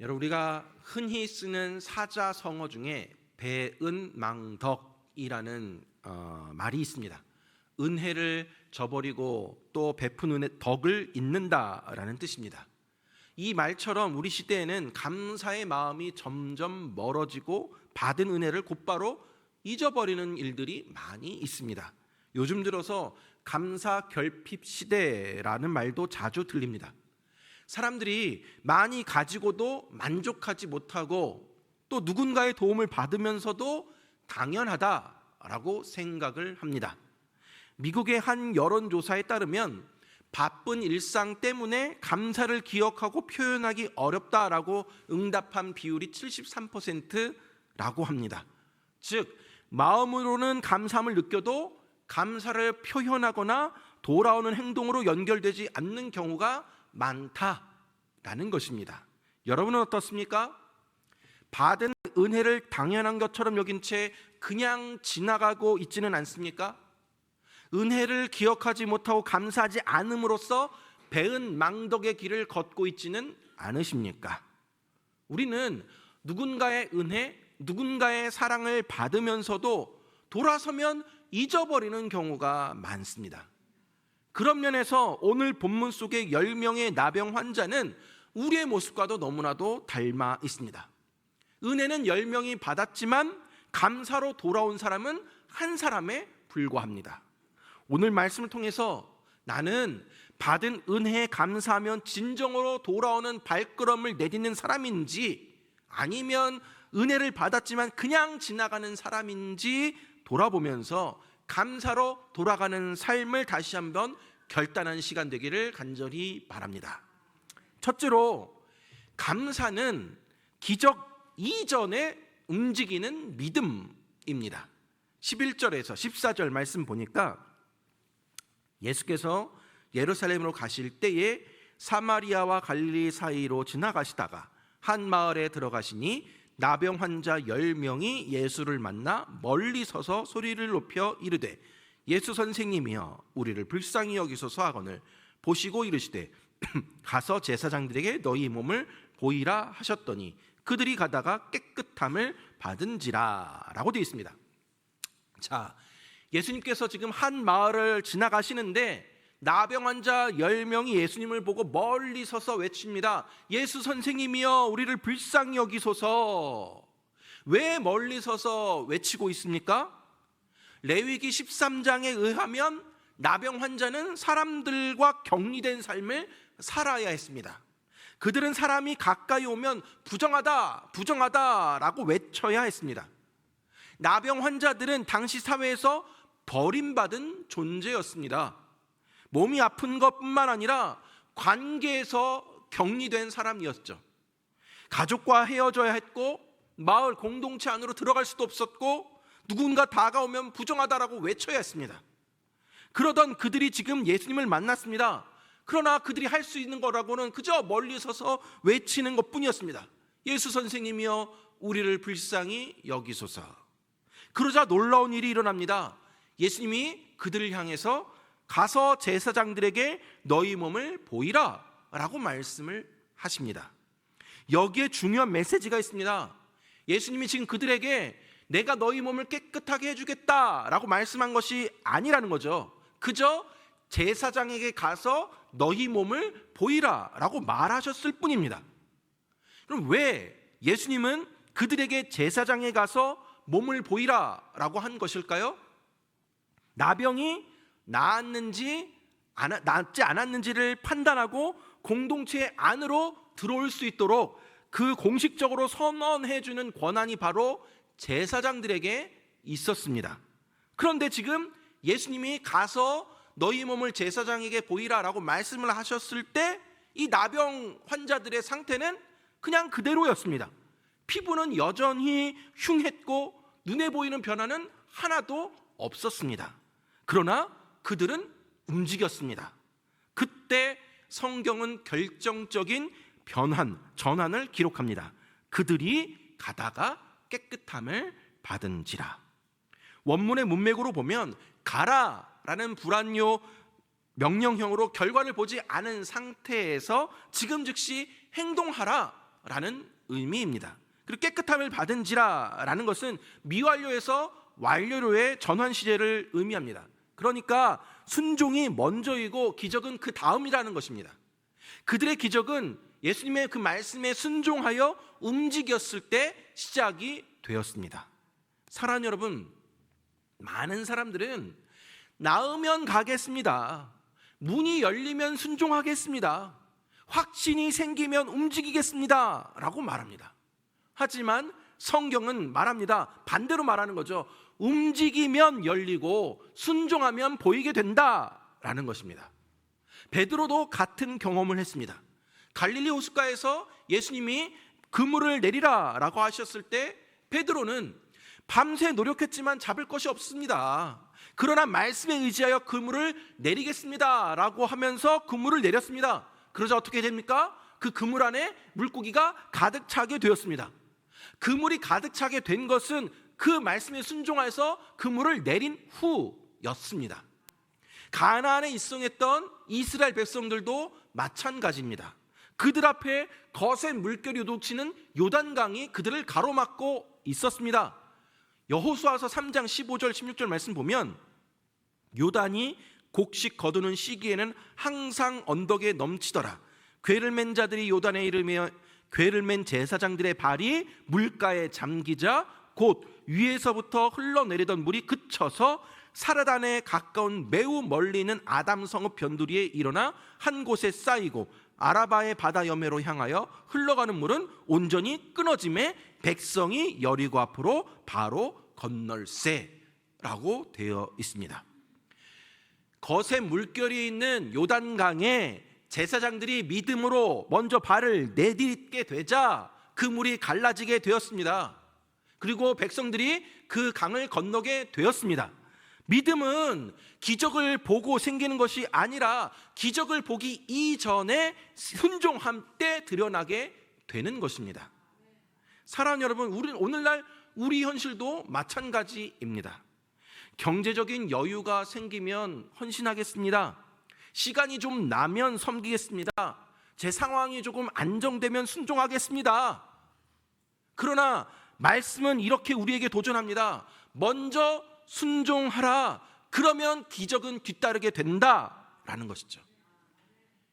여러분 우리가 흔히 쓰는 사자성어 중에 배은망덕이라는 어, 말이 있습니다. 은혜를 저버리고 또 베푼 은혜 덕을 잊는다라는 뜻입니다. 이 말처럼 우리 시대에는 감사의 마음이 점점 멀어지고 받은 은혜를 곧바로 잊어버리는 일들이 많이 있습니다. 요즘 들어서 감사 결핍 시대라는 말도 자주 들립니다. 사람들이 많이 가지고도 만족하지 못하고 또 누군가의 도움을 받으면서도 당연하다라고 생각을 합니다. 미국의 한 여론조사에 따르면 바쁜 일상 때문에 감사를 기억하고 표현하기 어렵다라고 응답한 비율이 73%라고 합니다. 즉, 마음으로는 감사함을 느껴도 감사를 표현하거나 돌아오는 행동으로 연결되지 않는 경우가 많다라는 것입니다. 여러분은 어떻습니까? 받은 은혜를 당연한 것처럼 여긴 채 그냥 지나가고 있지는 않습니까? 은혜를 기억하지 못하고 감사하지 않음으로써 배은 망덕의 길을 걷고 있지는 않으십니까? 우리는 누군가의 은혜, 누군가의 사랑을 받으면서도 돌아서면 잊어버리는 경우가 많습니다. 그런 면에서 오늘 본문 속의 10명의 나병 환자는 우리의 모습과도 너무나도 닮아 있습니다. 은혜는 10명이 받았지만 감사로 돌아온 사람은 한 사람에 불과합니다. 오늘 말씀을 통해서 나는 받은 은혜에 감사하면 진정으로 돌아오는 발걸음을 내딛는 사람인지 아니면 은혜를 받았지만 그냥 지나가는 사람인지 돌아보면서 감사로 돌아가는 삶을 다시 한번 결단하는 시간 되기를 간절히 바랍니다. 첫째로 감사는 기적 이전에 움직이는 믿음입니다. 11절에서 14절 말씀 보니까 예수께서 예루살렘으로 가실 때에 사마리아와 갈릴리 사이로 지나가시다가 한 마을에 들어가시니 나병 환자 열 명이 예수를 만나 멀리 서서 소리를 높여 이르되 예수 선생님이여 우리를 불쌍히 여기소서 하거늘 보시고 이르시되 가서 제사장들에게 너희 몸을 보이라 하셨더니 그들이 가다가 깨끗함을 받은지라라고 되어 있습니다. 자, 예수님께서 지금 한 마을을 지나가시는데 나병 환자 10명이 예수님을 보고 멀리 서서 외칩니다. 예수 선생님이여 우리를 불쌍히 여기소서. 왜 멀리 서서 외치고 있습니까? 레위기 13장에 의하면 나병 환자는 사람들과 격리된 삶을 살아야 했습니다. 그들은 사람이 가까이 오면 부정하다, 부정하다라고 외쳐야 했습니다. 나병 환자들은 당시 사회에서 버림받은 존재였습니다. 몸이 아픈 것뿐만 아니라 관계에서 격리된 사람이었죠. 가족과 헤어져야 했고 마을 공동체 안으로 들어갈 수도 없었고 누군가 다가오면 부정하다라고 외쳐야 했습니다. 그러던 그들이 지금 예수님을 만났습니다. 그러나 그들이 할 수 있는 거라고는 그저 멀리 서서 외치는 것 뿐이었습니다. 예수 선생님이여 우리를 불쌍히 여기소서. 그러자 놀라운 일이 일어납니다. 예수님이 그들을 향해서 가서 제사장들에게 너희 몸을 보이라 라고 말씀을 하십니다. 여기에 중요한 메시지가 있습니다. 예수님이 지금 그들에게 내가 너희 몸을 깨끗하게 해주겠다 라고 말씀한 것이 아니라는 거죠. 그저 제사장에게 가서 너희 몸을 보이라 라고 말하셨을 뿐입니다. 그럼 왜 예수님은 그들에게 제사장에 가서 몸을 보이라 라고 한 것일까요? 나병이 나았는지 낫지 않았는지를 판단하고 공동체 안으로 들어올 수 있도록 그 공식적으로 선언해 주는 권한이 바로 제사장들에게 있었습니다. 그런데 지금 예수님이 가서 너희 몸을 제사장에게 보이라라고 말씀을 하셨을 때 이 나병 환자들의 상태는 그냥 그대로였습니다. 피부는 여전히 흉했고 눈에 보이는 변화는 하나도 없었습니다. 그러나 그들은 움직였습니다. 그때 성경은 결정적인 변환, 전환을 기록합니다. 그들이 가다가 깨끗함을 받은지라. 원문의 문맥으로 보면 가라라는 불안요 명령형으로 결과를 보지 않은 상태에서 지금 즉시 행동하라 라는 의미입니다. 그리고 깨끗함을 받은지라 라는 것은 미완료에서 완료로의 전환 시제를 의미합니다. 그러니까 순종이 먼저이고 기적은 그 다음이라는 것입니다. 그들의 기적은 예수님의 그 말씀에 순종하여 움직였을 때 시작이 되었습니다. 사랑하는 여러분, 많은 사람들은 나으면 가겠습니다. 문이 열리면 순종하겠습니다. 확신이 생기면 움직이겠습니다. 라고 말합니다. 하지만 성경은 말합니다. 반대로 말하는 거죠. 움직이면 열리고 순종하면 보이게 된다. 라는 것입니다. 베드로도 같은 경험을 했습니다. 갈릴리 호숫가에서 예수님이 그물을 내리라 라고 하셨을 때 베드로는 밤새 노력했지만 잡을 것이 없습니다. 그러나 말씀에 의지하여 그물을 내리겠습니다 라고 하면서 그물을 내렸습니다. 그러자 어떻게 됩니까? 그 그물 안에 물고기가 가득 차게 되었습니다. 그물이 가득 차게 된 것은 그 말씀에 순종해서 그물을 내린 후였습니다. 가나안에 입성했던 이스라엘 백성들도 마찬가지입니다. 그들 앞에 거센 물결이 요동치는 요단강이 그들을 가로막고 있었습니다. 여호수아서 3장 15절 16절 말씀 보면 요단이 곡식 거두는 시기에는 항상 언덕에 넘치더라. 괴를 맨 자들이 요단에 이르며 괴를 맨 제사장들의 발이 물가에 잠기자 곧 위에서부터 흘러내리던 물이 그쳐서 사르단에 가까운 매우 멀리 있는 아담 성읍 변두리에 일어나 한 곳에 쌓이고 아라바의 바다 여매로 향하여 흘러가는 물은 온전히 끊어짐에 백성이 여리고 앞으로 바로 건널세라고 되어 있습니다. 거센 물결이 있는 요단강에 제사장들이 믿음으로 먼저 발을 내딛게 되자 그 물이 갈라지게 되었습니다. 그리고 백성들이 그 강을 건너게 되었습니다. 믿음은 기적을 보고 생기는 것이 아니라 기적을 보기 이전에 순종함 때 드러나게 되는 것입니다. 사랑하는 여러분, 우리 오늘날 우리 현실도 마찬가지입니다. 경제적인 여유가 생기면 헌신하겠습니다. 시간이 좀 나면 섬기겠습니다. 제 상황이 조금 안정되면 순종하겠습니다. 그러나 말씀은 이렇게 우리에게 도전합니다. 먼저 순종하라. 그러면 기적은 뒤따르게 된다 라는 것이죠.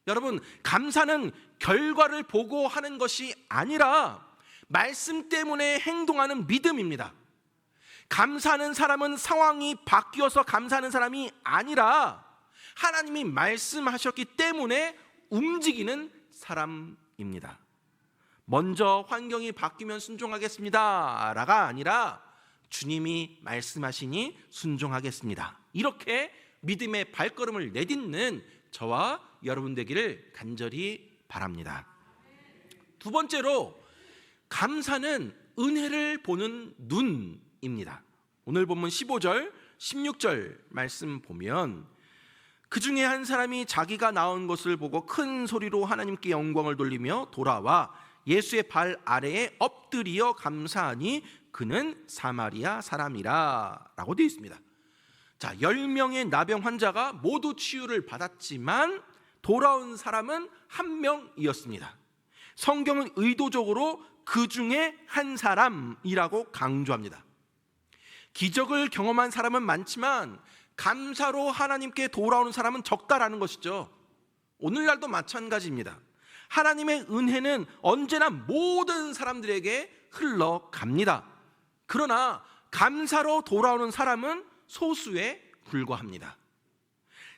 여러분, 감사는 결과를 보고 하는 것이 아니라 말씀 때문에 행동하는 믿음입니다. 감사하는 사람은 상황이 바뀌어서 감사하는 사람이 아니라 하나님이 말씀하셨기 때문에 움직이는 사람입니다. 먼저 환경이 바뀌면 순종하겠습니다 라가 아니라 주님이 말씀하시니 순종하겠습니다. 이렇게 믿음의 발걸음을 내딛는 저와 여러분 되기를 간절히 바랍니다. 두 번째로 감사는 은혜를 보는 눈입니다. 오늘 본문 15절, 16절 말씀 보면 그 중에 한 사람이 자기가 나온 것을 보고 큰 소리로 하나님께 영광을 돌리며 돌아와 예수의 발 아래에 엎드리어 감사하니 그는 사마리아 사람이라 라고 되어 있습니다. 자, 10명의 나병 환자가 모두 치유를 받았지만 돌아온 사람은 한 명이었습니다. 성경은 의도적으로 그 중에 한 사람이라고 강조합니다. 기적을 경험한 사람은 많지만 감사로 하나님께 돌아오는 사람은 적다라는 것이죠. 오늘날도 마찬가지입니다. 하나님의 은혜는 언제나 모든 사람들에게 흘러갑니다. 그러나 감사로 돌아오는 사람은 소수에 불과합니다.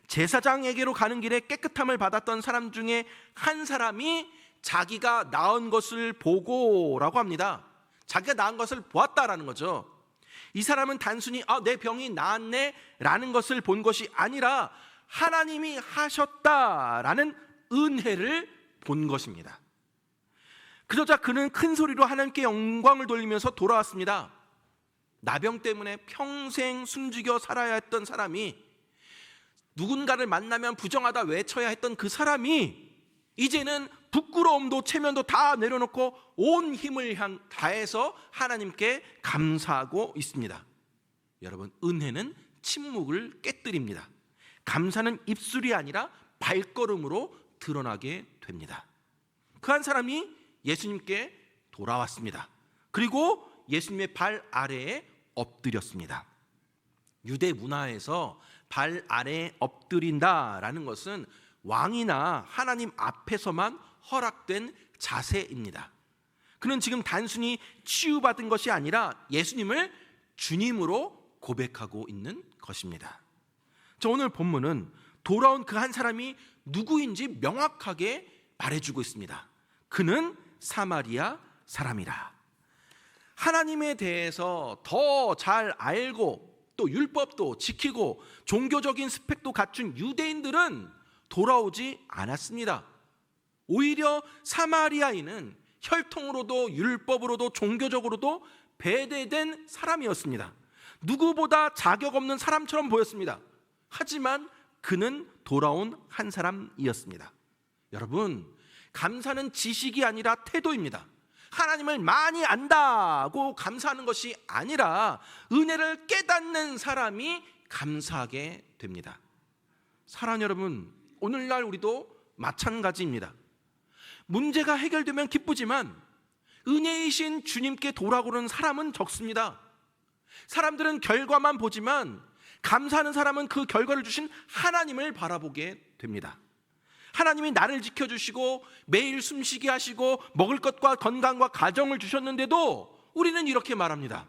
제사장에게로 가는 길에 깨끗함을 받았던 사람 중에 한 사람이 자기가 나은 것을 보고라고 합니다. 자기가 나은 것을 보았다라는 거죠. 이 사람은 단순히 아, 내 병이 나았네라는 것을 본 것이 아니라 하나님이 하셨다라는 은혜를 본 것입니다. 그러자 그는 큰 소리로 하나님께 영광을 돌리면서 돌아왔습니다. 나병 때문에 평생 숨죽여 살아야 했던 사람이 누군가를 만나면 부정하다 외쳐야 했던 그 사람이 이제는 부끄러움도 체면도 다 내려놓고 온 힘을 향 다해서 하나님께 감사하고 있습니다. 여러분, 은혜는 침묵을 깨뜨립니다. 감사는 입술이 아니라 발걸음으로 드러나게 됩니다. 그 한 사람이 예수님께 돌아왔습니다. 그리고 예수님의 발 아래에 엎드렸습니다. 유대 문화에서 발 아래에 엎드린다라는 것은 왕이나 하나님 앞에서만 허락된 자세입니다. 그는 지금 단순히 치유받은 것이 아니라 예수님을 주님으로 고백하고 있는 것입니다. 저 오늘 본문은 돌아온 그 한 사람이 누구인지 명확하게 말해주고 있습니다. 그는 사마리아 사람이라. 하나님에 대해서 더 잘 알고 또 율법도 지키고 종교적인 스펙도 갖춘 유대인들은 돌아오지 않았습니다. 오히려 사마리아인은 혈통으로도 율법으로도 종교적으로도 배대된 사람이었습니다. 누구보다 자격 없는 사람처럼 보였습니다. 하지만 그는 돌아온 한 사람이었습니다. 여러분, 감사는 지식이 아니라 태도입니다. 하나님을 많이 안다고 감사하는 것이 아니라 은혜를 깨닫는 사람이 감사하게 됩니다. 사랑 여러분, 오늘날 우리도 마찬가지입니다. 문제가 해결되면 기쁘지만 은혜이신 주님께 돌아오는 사람은 적습니다. 사람들은 결과만 보지만 감사하는 사람은 그 결과를 주신 하나님을 바라보게 됩니다. 하나님이 나를 지켜주시고 매일 숨쉬게 하시고 먹을 것과 건강과 가정을 주셨는데도 우리는 이렇게 말합니다.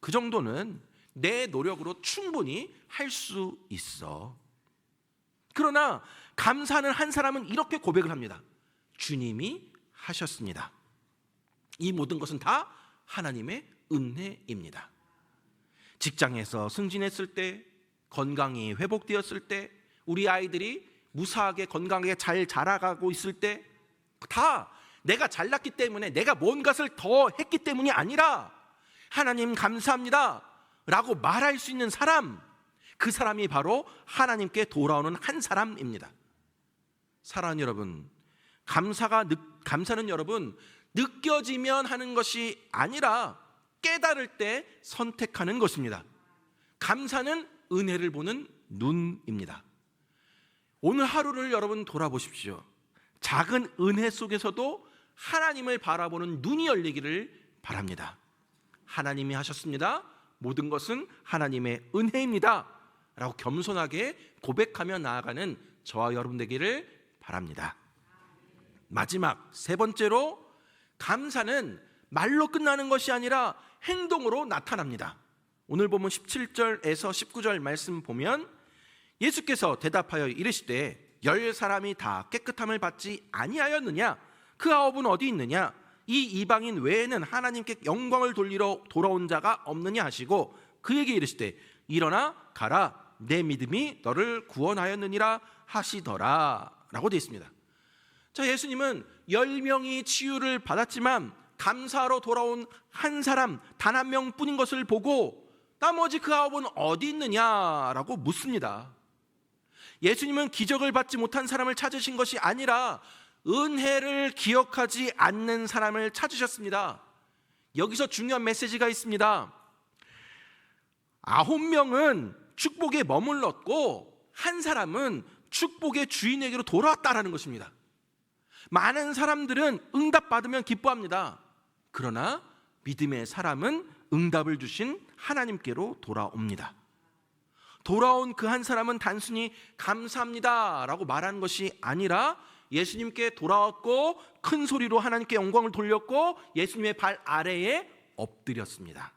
그 정도는 내 노력으로 충분히 할 수 있어. 그러나 감사하는 한 사람은 이렇게 고백을 합니다. 주님이 하셨습니다. 이 모든 것은 다 하나님의 은혜입니다. 직장에서 승진했을 때, 건강이 회복되었을 때, 우리 아이들이 무사하게 건강하게 잘 자라가고 있을 때, 다 내가 잘났기 때문에 내가 뭔가를 더 했기 때문이 아니라 하나님 감사합니다. 라고 말할 수 있는 사람, 그 사람이 바로 하나님께 돌아오는 한 사람입니다. 사랑하는 여러분, 감사가 느, 감사는 여러분 느껴지면 하는 것이 아니라 깨달을 때 선택하는 것입니다. 감사는 은혜를 보는 눈입니다. 오늘 하루를 여러분 돌아보십시오. 작은 은혜 속에서도 하나님을 바라보는 눈이 열리기를 바랍니다. 하나님이 하셨습니다. 모든 것은 하나님의 은혜입니다. 라고 겸손하게 고백하며 나아가는 저와 여러분 되기를 바랍니다. 마지막 세 번째로 감사는 말로 끝나는 것이 아니라 행동으로 나타납니다. 오늘 보면 17절에서 19절 말씀 보면 예수께서 대답하여 이르시되 열 사람이 다 깨끗함을 받지 아니하였느냐 그 아홉은 어디 있느냐 이 이방인 외에는 하나님께 영광을 돌리러 돌아온 자가 없느냐 하시고 그에게 이르시되 일어나 가라 내 믿음이 너를 구원하였느니라 하시더라 라고 되어 있습니다. 자, 예수님은 열 명이 치유를 받았지만 감사로 돌아온 한 사람 단 한 명뿐인 것을 보고 나머지 그 아홉은 어디 있느냐라고 묻습니다. 예수님은 기적을 받지 못한 사람을 찾으신 것이 아니라 은혜를 기억하지 않는 사람을 찾으셨습니다. 여기서 중요한 메시지가 있습니다. 아홉 명은 축복에 머물렀고 한 사람은 축복의 주인에게로 돌아왔다라는 것입니다. 많은 사람들은 응답받으면 기뻐합니다. 그러나 믿음의 사람은 응답을 주신 하나님께로 돌아옵니다. 돌아온 그 한 사람은 단순히 감사합니다 라고 말하는 것이 아니라 예수님께 돌아왔고 큰 소리로 하나님께 영광을 돌렸고 예수님의 발 아래에 엎드렸습니다.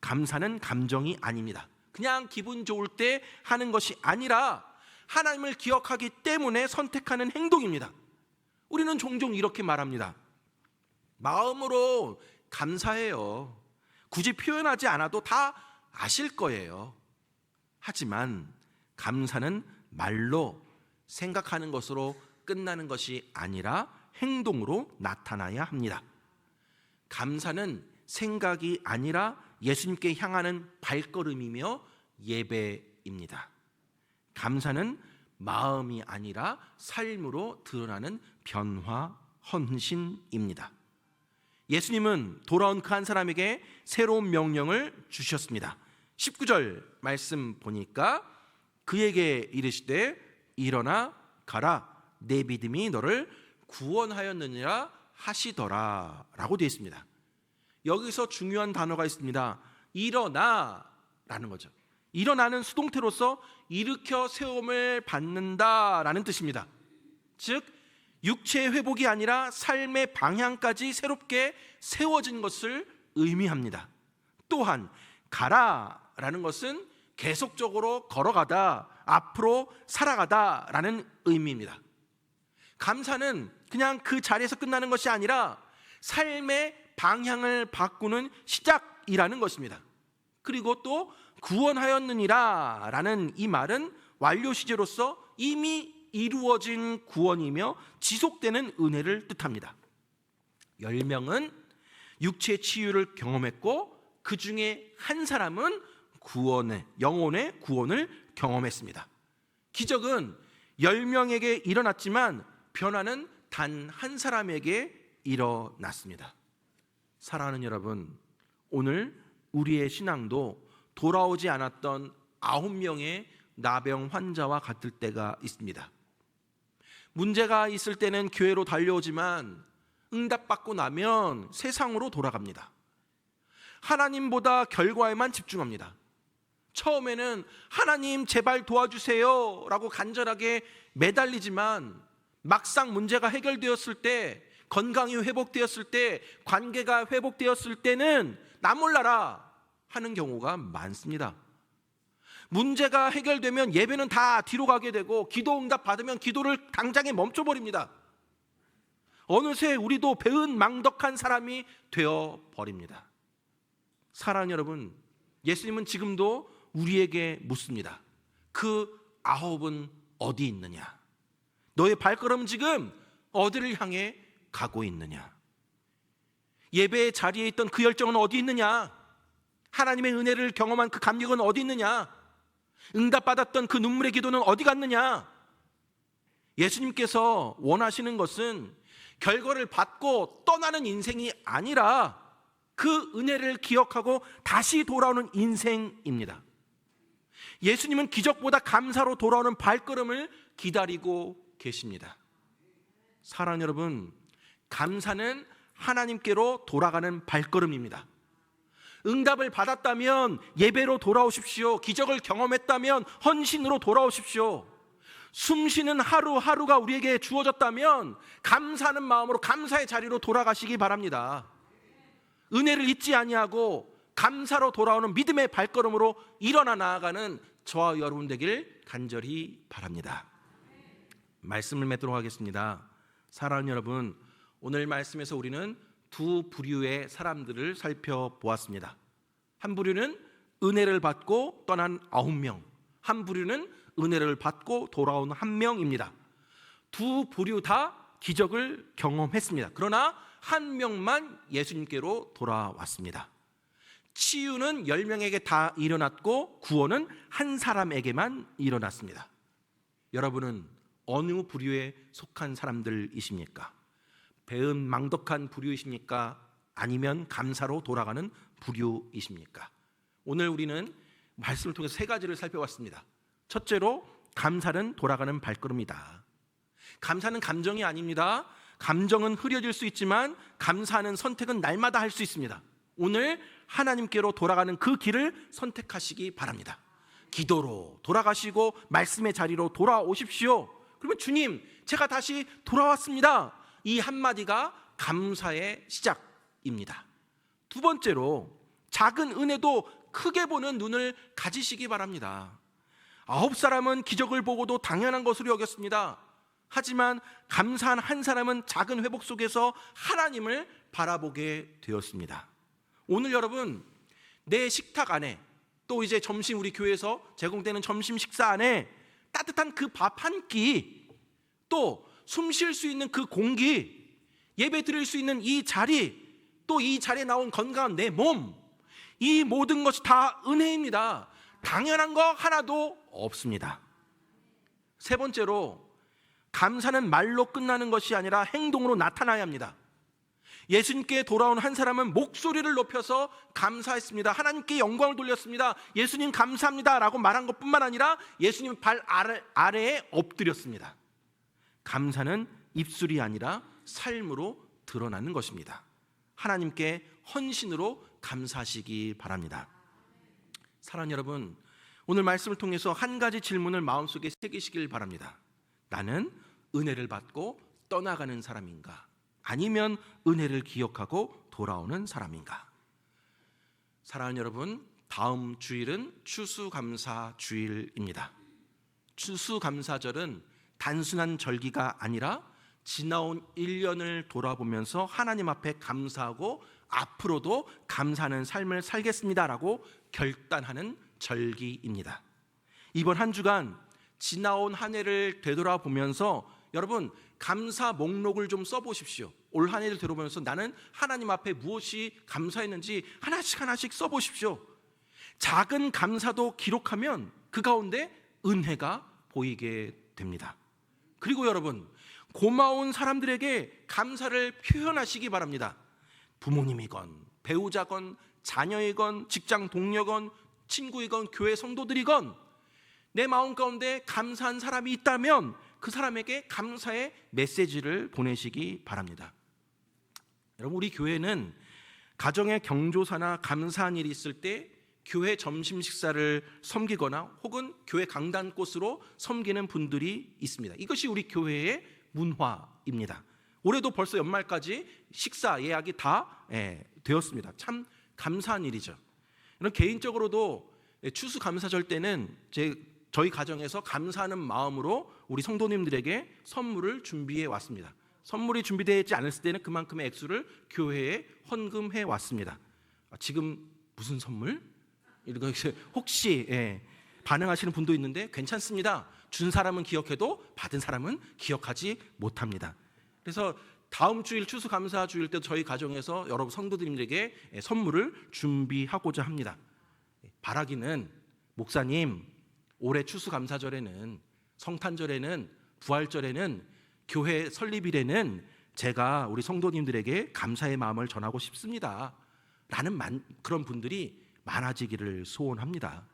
감사는 감정이 아닙니다. 그냥 기분 좋을 때 하는 것이 아니라 하나님을 기억하기 때문에 선택하는 행동입니다. 우리는 종종 이렇게 말합니다. 마음으로 감사해요. 굳이 표현하지 않아도 다 아실 거예요. 하지만 감사는 말로 생각하는 것으로 끝나는 것이 아니라 행동으로 나타나야 합니다. 감사는 생각이 아니라 예수님께 향하는 발걸음이며 예배입니다. 감사는 마음이 아니라 삶으로 드러나는 변화 헌신입니다. 예수님은 돌아온 그 한 사람에게 새로운 명령을 주셨습니다. 19절 말씀 보니까 그에게 이르시되 일어나 가라 내 믿음이 너를 구원하였느니라 하시더라라고 되어 있습니다. 여기서 중요한 단어가 있습니다. 일어나라는 거죠. 일어나는 수동태로서 일으켜 세움을 받는다라는 뜻입니다. 즉 육체의 회복이 아니라 삶의 방향까지 새롭게 세워진 것을 의미합니다. 또한 가라라는 것은 계속적으로 걸어가다, 앞으로 살아가다라는 의미입니다. 감사는 그냥 그 자리에서 끝나는 것이 아니라 삶의 방향을 바꾸는 시작이라는 것입니다. 그리고 또 구원하였느니라라는 이 말은 완료 시제로서 이미 이루어진 구원이며 지속되는 은혜를 뜻합니다. 열 명은 육체 치유를 경험했고 그 중에 한 사람은 구원의 영혼의 구원을 경험했습니다. 기적은 열 명에게 일어났지만 변화는 단 한 사람에게 일어났습니다. 사랑하는 여러분, 오늘 우리의 신앙도 돌아오지 않았던 아홉 명의 나병 환자와 같을 때가 있습니다. 문제가 있을 때는 교회로 달려오지만 응답받고 나면 세상으로 돌아갑니다. 하나님보다 결과에만 집중합니다. 처음에는 하나님 제발 도와주세요 라고 간절하게 매달리지만 막상 문제가 해결되었을 때 건강이 회복되었을 때 관계가 회복되었을 때는 나 몰라라 하는 경우가 많습니다. 문제가 해결되면 예배는 다 뒤로 가게 되고 기도 응답 받으면 기도를 당장에 멈춰버립니다. 어느새 우리도 배은 망덕한 사람이 되어 버립니다. 사랑 여러분, 예수님은 지금도 우리에게 묻습니다. 그 아홉은 어디 있느냐? 너의 발걸음 지금 어디를 향해 가고 있느냐? 예배의 자리에 있던 그 열정은 어디 있느냐? 하나님의 은혜를 경험한 그 감격은 어디 있느냐? 응답받았던 그 눈물의 기도는 어디 갔느냐? 예수님께서 원하시는 것은 결과를 받고 떠나는 인생이 아니라 그 은혜를 기억하고 다시 돌아오는 인생입니다. 예수님은 기적보다 감사로 돌아오는 발걸음을 기다리고 계십니다. 사랑 여러분, 감사는 하나님께로 돌아가는 발걸음입니다. 응답을 받았다면 예배로 돌아오십시오. 기적을 경험했다면 헌신으로 돌아오십시오. 숨 쉬는 하루하루가 우리에게 주어졌다면 감사하는 마음으로 감사의 자리로 돌아가시기 바랍니다. 은혜를 잊지 아니하고 감사로 돌아오는 믿음의 발걸음으로 일어나 나아가는 저와 여러분 되길 간절히 바랍니다. 말씀을 맺도록 하겠습니다. 사랑하는 여러분, 오늘 말씀에서 우리는 두 부류의 사람들을 살펴보았습니다. 한 부류는 은혜를 받고 떠난 아홉 명, 한 부류는 은혜를 받고 돌아온 한 명입니다. 두 부류 다 기적을 경험했습니다. 그러나 한 명만 예수님께로 돌아왔습니다. 치유는 열 명에게 다 일어났고 구원은 한 사람에게만 일어났습니다. 여러분은 어느 부류에 속한 사람들이십니까? 배은 망덕한 부류이십니까? 아니면 감사로 돌아가는 부류이십니까? 오늘 우리는 말씀을 통해서 세 가지를 살펴봤습니다. 첫째로 감사는 돌아가는 발걸음이다. 감사는 감정이 아닙니다. 감정은 흐려질 수 있지만 감사하는 선택은 날마다 할 수 있습니다. 오늘 하나님께로 돌아가는 그 길을 선택하시기 바랍니다. 기도로 돌아가시고 말씀의 자리로 돌아오십시오. 그러면 주님, 제가 다시 돌아왔습니다. 이 한마디가 감사의 시작입니다. 두 번째로 작은 은혜도 크게 보는 눈을 가지시기 바랍니다. 아홉 사람은 기적을 보고도 당연한 것으로 여겼습니다. 하지만 감사한 한 사람은 작은 회복 속에서 하나님을 바라보게 되었습니다. 오늘 여러분 내 식탁 안에 또 이제 점심 우리 교회에서 제공되는 점심 식사 안에 따뜻한 그 밥 한 끼, 또 숨 쉴 수 있는 그 공기, 예배 드릴 수 있는 이 자리, 또 이 자리에 나온 건강한 내 몸, 이 모든 것이 다 은혜입니다. 당연한 거 하나도 없습니다. 세 번째로 감사는 말로 끝나는 것이 아니라 행동으로 나타나야 합니다. 예수님께 돌아온 한 사람은 목소리를 높여서 감사했습니다. 하나님께 영광을 돌렸습니다. 예수님 감사합니다. 라고 말한 것 뿐만 아니라 예수님 발 아래, 아래에 엎드렸습니다. 감사는 입술이 아니라 삶으로 드러나는 것입니다. 하나님께 헌신으로 감사하시기 바랍니다. 사랑하는 여러분, 오늘 말씀을 통해서 한 가지 질문을 마음속에 새기시길 바랍니다. 나는 은혜를 받고 떠나가는 사람인가? 아니면 은혜를 기억하고 돌아오는 사람인가? 사랑하는 여러분, 다음 주일은 추수감사 주일입니다. 추수감사절은 단순한 절기가 아니라 지나온 1년을 돌아보면서 하나님 앞에 감사하고 앞으로도 감사하는 삶을 살겠습니다라고 결단하는 절기입니다. 이번 한 주간 지나온 한 해를 되돌아보면서 여러분 감사 목록을 좀 써보십시오. 올 한 해를 되돌아보면서 나는 하나님 앞에 무엇이 감사했는지 하나씩 하나씩 써보십시오. 작은 감사도 기록하면 그 가운데 은혜가 보이게 됩니다. 그리고 여러분 고마운 사람들에게 감사를 표현하시기 바랍니다. 부모님이건 배우자건 자녀이건 직장 동료건 친구이건 교회 성도들이건 내 마음 가운데 감사한 사람이 있다면 그 사람에게 감사의 메시지를 보내시기 바랍니다. 여러분 우리 교회는 가정의 경조사나 감사한 일이 있을 때 교회 점심 식사를 섬기거나 혹은 교회 강단꽃으로 섬기는 분들이 있습니다. 이것이 우리 교회의 문화입니다. 올해도 벌써 연말까지 식사 예약이 다 예, 되었습니다. 참 감사한 일이죠. 이런 개인적으로도 추수 감사절 때는 제 저희 가정에서 감사하는 마음으로 우리 성도님들에게 선물을 준비해 왔습니다. 선물이 준비되지 않았을 때는 그만큼의 액수를 교회에 헌금해 왔습니다. 아, 지금 무슨 선물? 혹시 예, 반응하시는 분도 있는데 괜찮습니다. 준 사람은 기억해도 받은 사람은 기억하지 못합니다. 그래서 다음 주일 추수감사 주일 때 저희 가정에서 여러분 성도님들에게 예, 선물을 준비하고자 합니다. 예, 바라기는 목사님 올해 추수감사절에는 성탄절에는 부활절에는 교회 설립일에는 제가 우리 성도님들에게 감사의 마음을 전하고 싶습니다. 라는 만, 그런 분들이 많아지기를 소원합니다.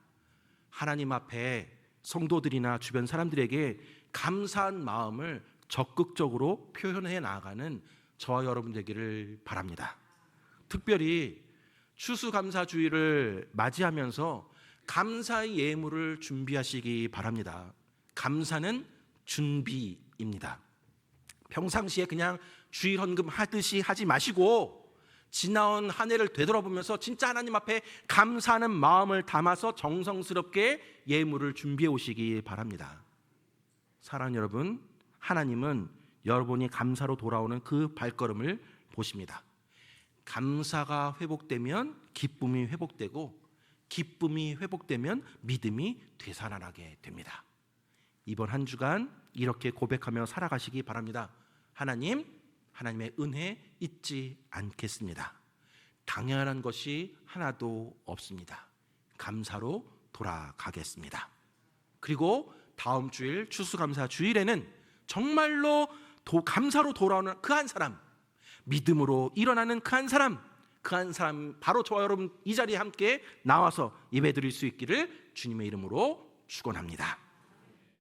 하나님 앞에 성도들이나 주변 사람들에게 감사한 마음을 적극적으로 표현해 나가는 저와 여러분 되기를 바랍니다. 특별히 추수감사주의를 맞이하면서 감사의 예물을 준비하시기 바랍니다. 감사는 준비입니다. 평상시에 그냥 주일 헌금 하듯이 하지 마시고 지나온 한 해를 되돌아보면서 진짜 하나님 앞에 감사하는 마음을 담아서 정성스럽게 예물을 준비해 오시기 바랍니다. 사랑하는 여러분, 하나님은 여러분이 감사로 돌아오는 그 발걸음을 보십니다. 감사가 회복되면 기쁨이 회복되고 기쁨이 회복되면 믿음이 되살아나게 됩니다. 이번 한 주간 이렇게 고백하며 살아가시기 바랍니다. 하나님, 하나님의 은혜 잊지 않겠습니다. 당연한 것이 하나도 없습니다. 감사로 돌아가겠습니다. 그리고 다음 주일 추수감사 주일에는 정말로 도, 감사로 돌아오는 그 한 사람, 믿음으로 일어나는 그 한 사람, 그 한 사람 바로 저와 여러분 이 자리에 함께 나와서 예배드릴 수 있기를 주님의 이름으로 축원합니다.